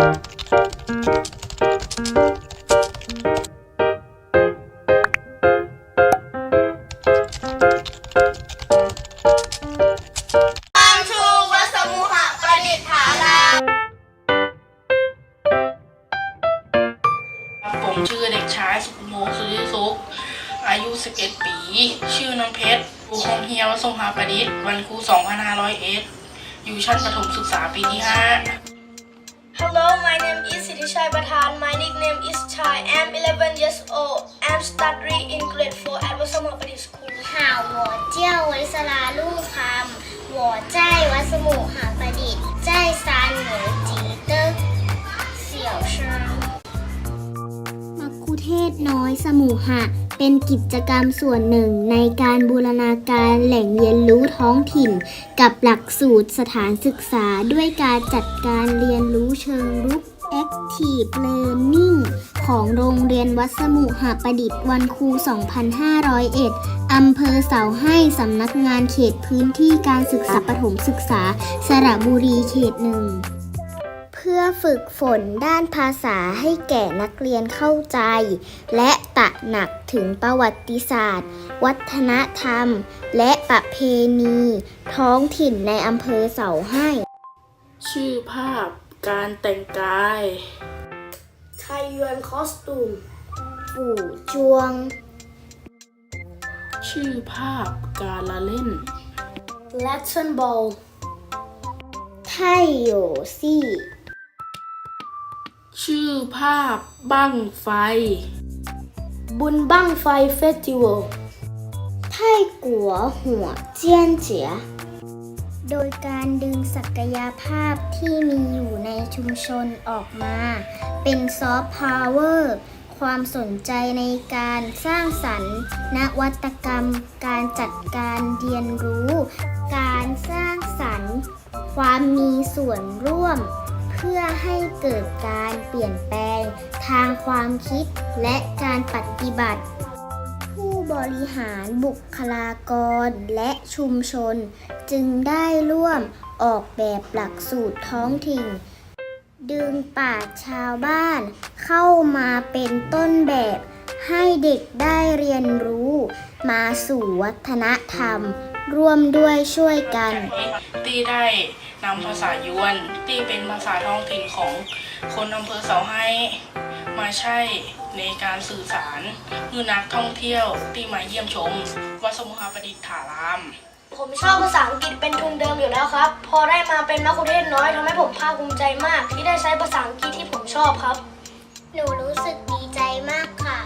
ผมชื่อเด็กชายสุขโมสุริสุข อายุ 11 ปี ชื่อน้ำเพชรอยู่ห้องเฮียวสงหาประดิษฐ์ วันครู2501อยู่ชั้นประถมศึกษาปีที่ Hello my name is สิทธิชัยประธาน my nickname is Chai I'm 11 years old I'm studying in grade 4 at วัสมุหประดิษฐ์ school หาหัวเจี้ยววริศราลุ่งคำหัวใจวัสมุหาประดิษฐ์ใจซานเหนือจีเตอร์เสี่ยวเชิงมักคุเทศน้อยสมุหะ เป็นกิจกรรมส่วนหนึ่งในการบูรณาการแหล่งเรียนรู้ท้องถิ่น กับหลักสูตรสถานศึกษาด้วยการจัดการเรียนรู้เชิงรุก Active Learning ของโรงเรียนวัดสมุหประดิษฐ์วันครู 2501 อำเภอเสาให้สำนักงานเขตพื้นที่การศึกษาประถมศึกษา สระบุรีเขตหนึ่ง พื่อฝึกฝนด้านภาษาให้แก่นักเรียนเข้าใจ และตระหนักถึงประวัติศาสตร์ วัฒนธรรม และประเพณี ท้องถิ่นในอำเภอเสาให้5ชื่อภาพการแต่งกายไทยยวนคอสตูมฝู่จวง ชื่อภาพการละเล่น Latin ball ไทโยซี่ ชื่อภาพบั้งไฟ บุญบั้งไฟเฟสติวัลไทกัวหัวเจียนเจีย โดยการดึงศักยภาพที่มีอยู่ในชุมชนออกมา เป็นซอฟต์พาวเวอร์ความสนใจในการสร้างสรรค์ นวัตกรรม การจัดการเรียนรู้ การสร้างสรรค์ ความมีส่วนร่วม พื่อให้เกิดการเปลี่ยนแปลงทางความคิดและการปฏิบัติ ผู้บริหารบุคลากรและชุมชน จึงได้ร่วมออกแบบหลักสูตรท้องถิ่น ดึงป่าชาวบ้านเข้ามาเป็นต้นแบบให้เด็กได้เรียนรู้ มาสู่วัฒนธรรม ร่วมด้วยช่วยกัน ตีได้ นำภาษายวนที่เป็นภาษาท้องถิ่นของคนอำเภอเสาให้ มาใช้ในการสื่อสารเมื่อนักท่องเที่ยวที่มาเยี่ยมชมวัดสมุหประดิษฐาราม ผมชอบภาษาอังกฤษเป็นทุนเดิมอยู่แล้วครับ พอได้มาเป็นนักคุเทศน้อยทำให้ผมภาคภูมิใจมาก ที่ได้ใช้ภาษาอังกฤษที่ผมชอบครับ หนูรู้สึกดีใจมากค่ะ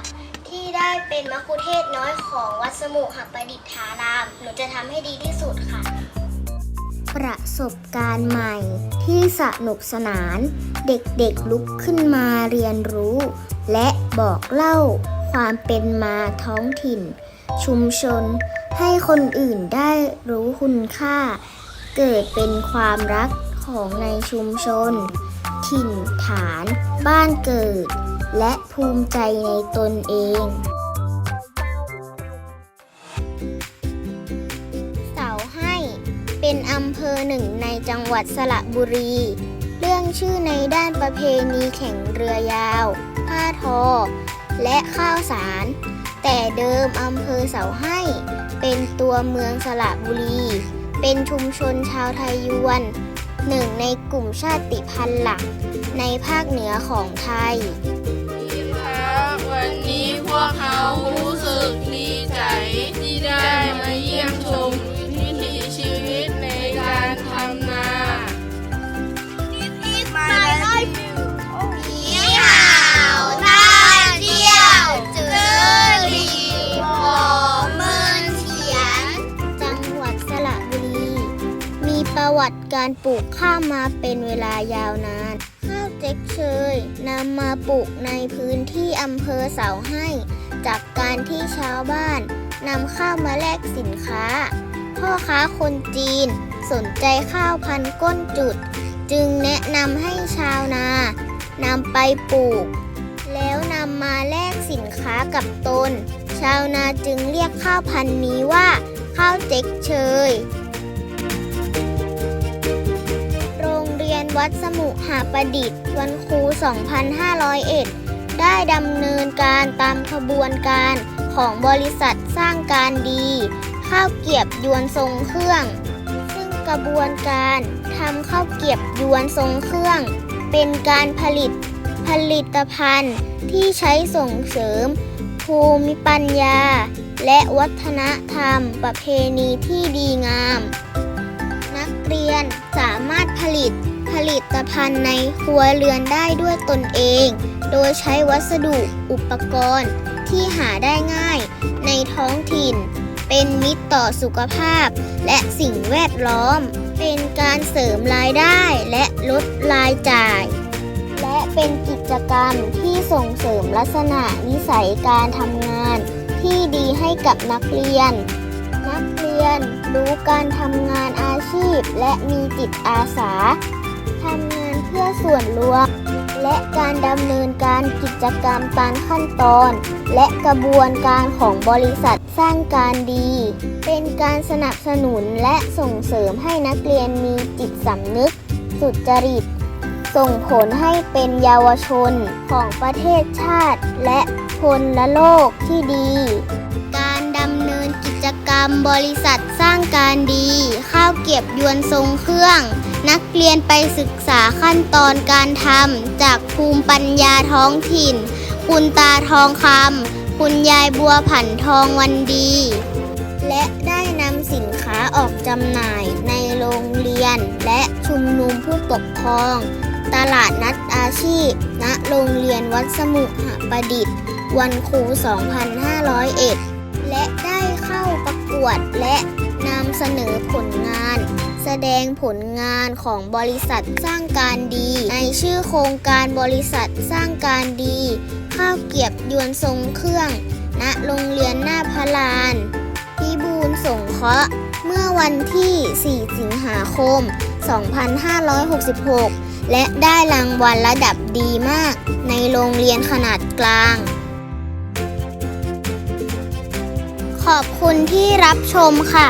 ที่ได้เป็นมัคคุเทศน้อยของวัดสมุหประดิษฐาราม หนูจะทำให้ดีที่สุดค่ะ ประสบการณ์ใหม่ที่สนุกสนาน เด็กๆลุกขึ้นมาเรียนรู้ และบอกเล่าความเป็นมาท้องถิ่น ชุมชน ให้คนอื่นได้รู้คุณค่า เกิดเป็นความรักของในชุมชน ถิ่นฐาน บ้านเกิด และภูมิใจในตนเอง จังหวัดสระบุรี เรื่องชื่อในด้านประเพณีแข่งเรือยาว ผ้าทอ และข้าวสาร แต่เดิมอำเภอเสาให้ เป็นตัวเมืองสระบุรี เป็นชุมชนชาวไทยยวนหนึ่งในกลุ่มชาติพันธุ์หลักในภาคเหนือของไทยครับวันนี้พวกเขารู้สึกดีใจที่ได้มาเยี่ยมชม วัติการปลูกข้าวมาเป็นเวลายาวนาน ข้าวเจ๊กเชยนำมาปลูกในพื้นที่อำเภอเสาให้ จากการที่ชาวบ้านนำข้าวมาแลกสินค้า พ่อค้าคนจีนสนใจข้าวพันก้นจุด จึงแนะนำให้ชาวนานำไปปลูก แล้วนำมาแลกสินค้ากับตน ชาวนาจึงเรียกข้าวพันนี้ว่า ข้าวเจ๊กเชย วัดสมุหาประดิษฐ์ วันครู 2501 ได้ดำเนินการตามขบวนการของบริษัทสร้างการดี ข้าวเกียบยวนทรงเครื่อง ซึ่งกระบวนการทำข้าวเกียบยวนทรงเครื่อง เป็นการผลิตผลิตภัณฑ์ที่ใช้ส่งเสริม ภูมิปัญญา และวัฒนธรรมประเพณีที่ดีงาม นักเรียนสามารถผลิต ผลิตภัณฑ์ในครัวเรือนได้ด้วยตนเอง โดยใช้วัสดุอุปกรณ์ที่หาได้ง่ายในท้องถิ่น เป็นมิตรต่อสุขภาพและสิ่งแวดล้อม เป็นการเสริมรายได้และลดรายจ่าย และเป็นกิจกรรมที่ส่งเสริมลักษณะนิสัยการทำงาน ที่ดีให้กับนักเรียน นักเรียนรู้การทำงานอาชีพและมีจิตอาสา ทำงานเพื่อส่วนรวม และการดำเนินการกิจกรรมตามขั้นตอน และกระบวนการของบริษัทสร้างการดี เป็นการสนับสนุนและส่งเสริมให้นักเรียนมีจิตสำนึก สุจริต ส่งผลให้เป็นเยาวชนของประเทศชาติ และคนละโลกที่ดี การดำเนินกิจกรรมบริษัทสร้างการดี ข้าวเก็บยวนทรงเครื่อง นักเรียนไปศึกษาขั้นตอนการทำจากภูมิปัญญาท้องถิ่น คุณตาทองคำคุณยายบัวผันทองวันดี และได้นำสินค้าออกจำหน่ายในโรงเรียน และชุมนุมผู้ปกครอง ตลาดนัดอาชีพ ณ โรงเรียนวัดสมุหประดิษฐ์ วันครู 2501 และได้เข้าประกวดและนำเสนอผลงาน แสดงผลงานของบริษัทสร้างการดี ในชื่อโครงการบริษัทสร้างการดี ข้าวเกียบยวนทรงเครื่อง ณโรงเรียนหน้าพระลานพิบูลสงเคราะห์เมื่อวันที่ 4 สิงหาคม 2566 และได้รางวัลระดับดีมาก ในโรงเรียนขนาดกลาง ขอบคุณที่รับชมค่ะ